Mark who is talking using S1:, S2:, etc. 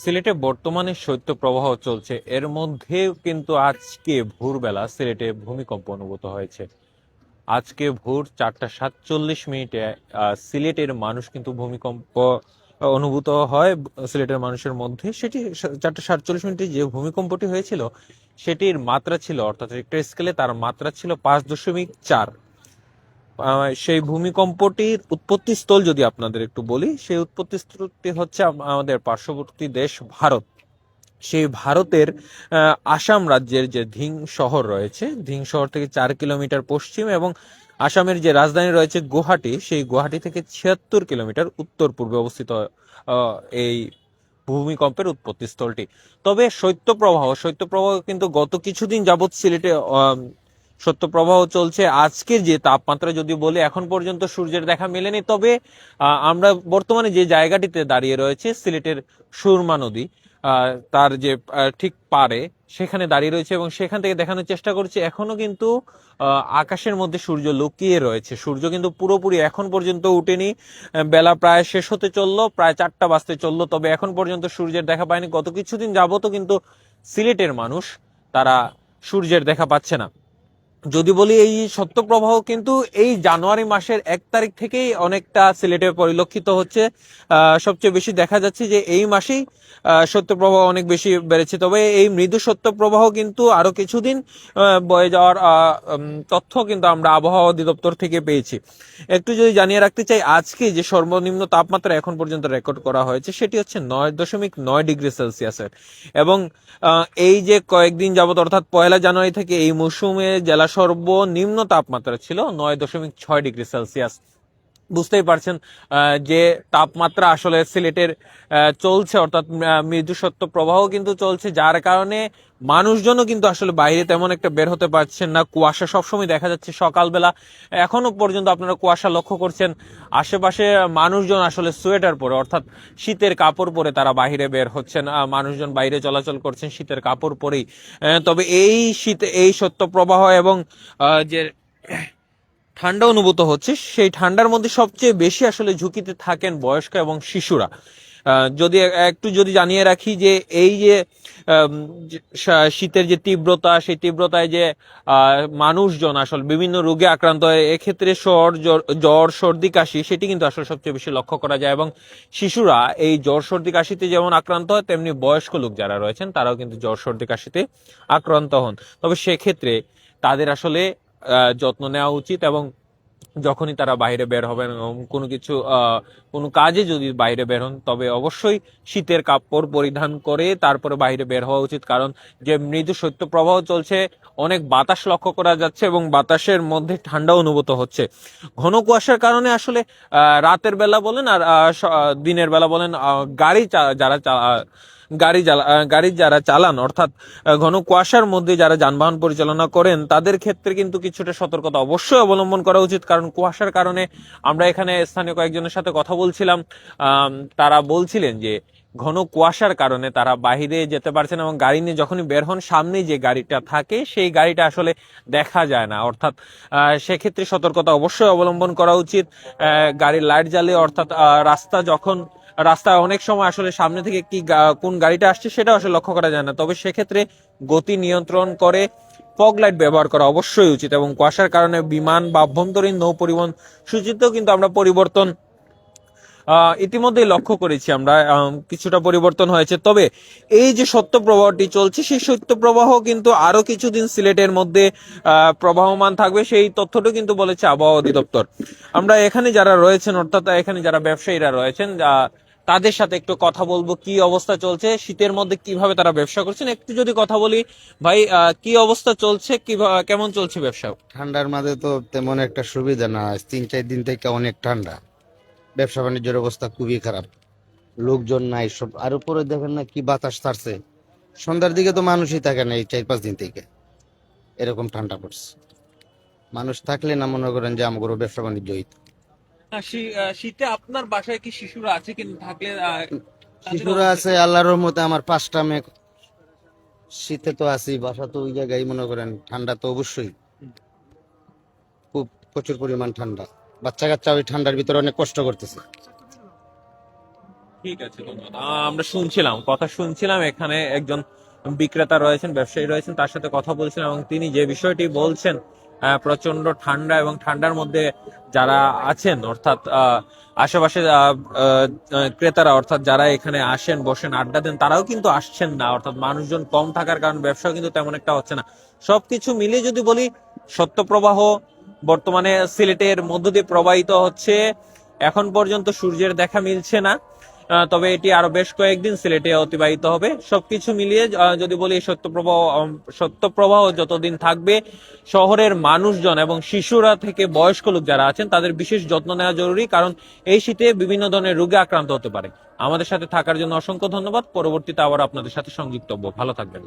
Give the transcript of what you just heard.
S1: সিলেটে বর্তমানে শৈত্য প্রবাহ চলছে। এর মধ্যেও কিন্তু আজকে ভোরবেলা সিলেটে ভূমিকম্প অনুভূত হয়েছে। আজকে ভোর চারটা সাতচল্লিশ মিনিটে সিলেটের মানুষ কিন্তু ভূমিকম্প অনুভূত হয়। সিলেটের মানুষের মধ্যে সেটি চারটা সাতচল্লিশ মিনিটে যে ভূমিকম্পটি হয়েছিল, সেটির মাত্রা ছিল, অর্থাৎ রিক্টার স্কেলে তার মাত্রা ছিল পাঁচ দশমিক চার। সেই ভূমিকম্পটির উৎপত্তি স্থল যদি আপনাদের একটু বলি, সেই উৎপত্তি স্থলটি হচ্ছে আমাদের পার্শ্ববর্তী দেশ ভারত। সেই ভারতের আসাম রাজ্যের যে ধিং শহর রয়েছে, ধিং শহর থেকে চার কিলোমিটার পশ্চিম এবং আসামের যে রাজধানী রয়েছে গুয়াহাটি, সেই গুয়াহাটি থেকে ছিয়াত্তর কিলোমিটার উত্তর পূর্বে অবস্থিত এই ভূমিকম্পের উৎপত্তি স্থলটি। তবে শৈত্যপ্রবাহ শৈত্যপ্রবাহ কিন্তু গত কিছুদিন যাবৎ সিলেটে শৈত্যপ্রবাহ চলছে। আজকের যে তাপমাত্রা যদি বলি, এখন পর্যন্ত সূর্যের দেখা মেলেনি। তবে আমরা বর্তমানে যে জায়গাটিতে দাঁড়িয়ে রয়েছে, সিলেটের সুরমা নদী তার যে ঠিক পারে, সেখানে দাঁড়িয়ে রয়েছে এবং সেখান থেকে দেখানোর চেষ্টা করছে। এখনও কিন্তু আকাশের মধ্যে সূর্য লুকিয়ে রয়েছে। সূর্য কিন্তু পুরোপুরি এখন পর্যন্ত উঠেনি। বেলা প্রায় শেষ হতে চলল, প্রায় চারটা বাজতে চলল। তবে এখন পর্যন্ত সূর্যের দেখা পায়নি। গত কিছুদিন যাবতও কিন্তু সিলেটের মানুষ, তারা সূর্যের দেখা পাচ্ছে না। যদি বলি এই সত্যপ্রবাহ কিন্তু এই জানুয়ারি মাসের এক তারিখ থেকেই অনেকটা সিলেটে পরিলক্ষিত হচ্ছে। সবচেয়ে বেশি দেখা যাচ্ছে যে এই মাসেই আহ, সত্যপ্রবাহ অনেক বেশি বেড়েছে। তবে এই মৃদু সত্যপ্রবাহ কিন্তু আরও কিছুদিন বয়ে যাওয়ার তথ্য কিন্তু আমরা আবহাওয়া অধিদপ্তর থেকে পেয়েছি। একটু যদি জানিয়ে রাখতে চাই আজকে যে সর্বনিম্ন তাপমাত্রা এখন পর্যন্ত রেকর্ড করা হয়েছে সেটি হচ্ছে নয় দশমিক নয় ডিগ্রি সেলসিয়াসের। এবং এই যে কয়েকদিন যাবত অর্থাৎ পয়লা জানুয়ারি থেকে এই মৌসুমে জেলা সর্বনিম্ন তাপমাত্রা ছিল নয় দশমিক ছয় ডিগ্রি সেলসিয়াস। বুঝতেই পারছেন যে তাপমাত্রা আসলে সিলেটের চলছে অর্থাৎ আহ, মৃদু সত্য প্রবাহ কিন্তু চলছে যার কারণে মানুষজনও কিন্তু আসলে বাইরে তেমন একটা বের হতে পারছেন না। কুয়াশা সবসময় দেখা যাচ্ছে সকালবেলা। এখনও পর্যন্ত আপনারা কুয়াশা লক্ষ্য করছেন আশেপাশে মানুষজন আসলে সোয়েটার পরে অর্থাৎ শীতের কাপড় পরে তারা বাইরে বের হচ্ছেন মানুষজন বাইরে চলাচল করছেন শীতের কাপড় পরেই। তবে এই শীতে এই সত্য প্রবাহ এবং যে ঠান্ডা অনুভূত হচ্ছে। সেই ঠান্ডার মধ্যে সবচেয়ে বেশি আসলে ঝুঁকিতে থাকেন বয়স্ক এবং শিশুরা। যদি একটু যদি জানিয়ে রাখি যে এই যে শীতের যে তীব্রতা, সেই তীব্রতায় যে মানুষজন আসলে বিভিন্ন রোগে আক্রান্ত হয়, এক্ষেত্রে জ্বর, জ্বর- সর্দি, কাশি, সেটি কিন্তু আসলে সবচেয়ে বেশি লক্ষ্য করা যায় এবং শিশুরা এই জ্বর, সর্দি, কাশিতে যেমন আক্রান্ত হয়, তেমনি বয়স্ক লোক যারা রয়েছেন, তারাও কিন্তু জ্বর, সর্দি, কাশিতে আক্রান্ত হন। তবে সেক্ষেত্রে তাদের আসলে যত্ন নেওয়া উচিত এবং যখনই তারা বাইরে বের হবেন এবং কোনো কিছু কোনো কাজে যদি বাইরে বের হন, তবে অবশ্যই শীতের কাপড় পরিধান করে তারপরে বাইরে বের হওয়া উচিত। কারণ যে মৃদু শৈত্যপ্রবাহ চলছে, অনেক বাতাস লক্ষ্য করা যাচ্ছে এবং বাতাসের মধ্যে ঠান্ডা অনুভূত হচ্ছে। ঘন কুয়াশার কারণে আসলে রাতের বেলা বলেন আর দিনের বেলা বলেন গাড়ি যারা গাড়ি গাড়ি যারা চালান, অর্থাৎ ঘন কুয়াশার মধ্যে যারা যানবাহন পরিচালনা করেন, তাদের ক্ষেত্রে কিন্তু কিছুটা সতর্কতা অবশ্যই অবলম্বন করা উচিত। কারণ কুয়াশার কারণে আমরা এখানে স্থানীয় কয়েকজনের সাথে কথা বলছিলাম। তারা বলছিলেন যে, ঘন কুয়াশার কারণে তারা বাহিরে যেতে পারছেন এবং গাড়ি নিয়ে যখনই বের হন সামনে যে গাড়িটা থাকে, সেই গাড়িটা আসলে দেখা যায় না। অর্থাৎ সেক্ষেত্রে সতর্কতা অবশ্যই অবলম্বন করা উচিত। গাড়ির লাইট জ্বালিয়ে, অর্থাৎ রাস্তা যখন রাস্তায় অনেক সময় আসলে সামনে থেকে কি কোন গাড়িটা আসছে সেটা আসলে লক্ষ্য করা যায় না। তবে সেক্ষেত্রে গতি নিয়ন্ত্রণ করে ফগ লাইট ব্যবহার করা অবশ্যই উচিত এবং কুয়াশার কারণে বিমান বা আভ্যন্তরীণ নৌ পরিবহন সূচিতেও কিন্তু আমরা পরিবর্তন ইতিমধ্যেই লক্ষ্য করেছি আমরা কিছুটা পরিবর্তন হয়েছে। তবে এই যে সত্য প্রবাহটি চলছে, সেই সত্য প্রবাহ কিন্তু আরও কিছুদিন সিলেটের মধ্যে প্রবাহমান থাকবে। সেই তথ্যটা কিন্তু বলেছে আবহাওয়া অধিদপ্তর। আমরা এখানে যারা রয়েছেন, অর্থাৎ এখানে যারা ব্যবসায়ীরা রয়েছেন তাদের সাথে একটু কথা বলব, কি অবস্থা চলছে, শীতের মধ্যে কীভাবে তারা ব্যবসা করছেন, একটু যদি কথা বলি, ভাই কি অবস্থা চলছে কীভাবে কেমন চলছে ব্যবসা?
S2: ঠান্ডার মাঝে তো তেমন একটা সুবিধা না তিন, চার দিন থেকে অনেক ঠান্ডা। ব্যবসা বাণিজ্যের অবস্থা খুবই খারাপ। লোকজন নাই, সব, আর উপরে দেখেন না কি বাতাস ছাড়ছে। সন্ধ্যার দিকে তো মানুষই থাকে না এই চার, পাঁচ দিন থেকে। এরকম ঠান্ডা পড়ছে। মানুষ থাকলে না মনে করেন যে আমার ব্যবসা বাণিজ্য হইতো।
S1: শীতে আপনার বাসায় কি শিশুরা আছে কিন্তু থাকলে
S2: শিশুরা আছে আল্লাহর রহমতে আমার পাঁচটা মেয়ে। শীতে তো আছি বাসা তো ওই জায়গায় মনে করেন ঠান্ডা তো অবশ্যই। খুব প্রচুর পরিমাণ ঠান্ডা। বাচ্চা কাচ্চা ওই ঠান্ডার ভিতরে অনেক কষ্ট করতেছে।
S1: ঠিক আছে আমরা শুনছিলাম কথা শুনছিলাম এখানে একজন বিক্রেতা রয়েছেন ব্যবসায়ী রয়েছেন তার সাথে কথা বলছিলাম এবং তিনি যে বিষয়টি বলছেন প্রচণ্ড ঠান্ডা এবং ঠান্ডার মধ্যে যারা আছেন, অর্থাৎ আশেপাশে ক্রেতারা, অর্থাৎ যারা এখানে আসেন, বসেন, আড্ডা দেন, তারাও কিন্তু আসছেন না। অর্থাৎ মানুষজন কম থাকার কারণে ব্যবসাও কিন্তু তেমন একটা হচ্ছে না। সবকিছু মিলিয়ে যদি বলি সত্য প্রবাহ বর্তমানে সিলেটের মধ্য দিয়ে প্রবাহিত হচ্ছে। এখন পর্যন্ত সূর্যের দেখা মিলছে না। তবে এটি আরও বেশ কয়েকদিন সিলেটে অতিবাহিত হবে। সবকিছু মিলিয়ে যদি বলি সত্যপ্রবাহ সত্যপ্রবাহ যতদিন থাকবে, শহরের মানুষজন এবং শিশুরা থেকে বয়স্ক লোক যারা আছেন, তাদের বিশেষ যত্ন নেওয়া জরুরি, কারণ এই শীতে বিভিন্ন ধরনের রোগে আক্রান্ত হতে পারে। আমাদের সাথে থাকার জন্য অসংখ্য ধন্যবাদ। পরবর্তীতে আবার আপনাদের সাথে সংযুক্ত হব। ভালো থাকবেন।